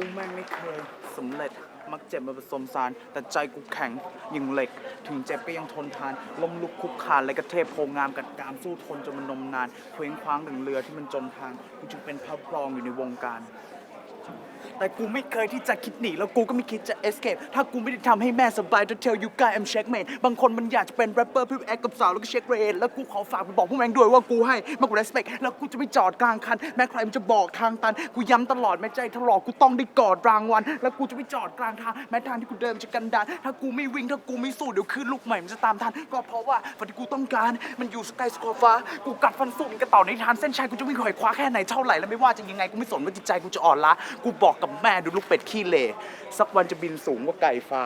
กูแม่งไม่เคยสำเร็จมักเจ็บมาผสมสาร แต่ใจกูแข็งยิ่งเหล็ก ถึงเจ็บก็ยังทนทานล้มลุกคุกคานและกระเทพโพงามกัดกรามสู้ทนจนมันนมนานเคว้งคว้างถึงเรือที่มันจมทางกูจึงเป็นพระพรองอยู่ในวงการ แต่กูไม่เคยที่จะคิดหนีแล้วกูก็ไม่คิดจะ escape ถ้ากูไม่ได้ทำให้แม่สบาย to tell you guys I'm checkmate บางคนมันอยากจะเป็นแรปเปอร์พื่แอคกับสาวแล้วก็เช็คเรทแล้วกูขอฝากไปบอกพวกแม่งด้วยว่ากูให้มากกว่า respect แล้วกูจะไม่จอดกลางคัน แม้ใครมันจะบอกทางตัน กูย้ำตลอดแม้ใจถลอกกูต้องได้กอดรางวัลแล้วกูจะไม่จอดกลางทางแม้ทางที่กูเดินมันจะกันดานถ้ากูไม่วิ่งถ้ากูไม่สู้เดี๋ยวคืนลูกใหม่มันจะตามทันก็เพราะว่าฝันที่กูต้องการมันอยู่สกายสกอฟ้ากูกัดฟันสู้มันกระต่อในทานเส้นชัยกูจะวิ่งขวายคว้าแค่ไหนเท่าไหร่แล้วไม่ว่าจะยังไงกูไม่สนว่าจิตใจกูจะอ่อนล้ากูบอกกับแม่ดูลูกเป็ดขี้เหร่สักวันจะบินสูงกว่าไก่ฟ้า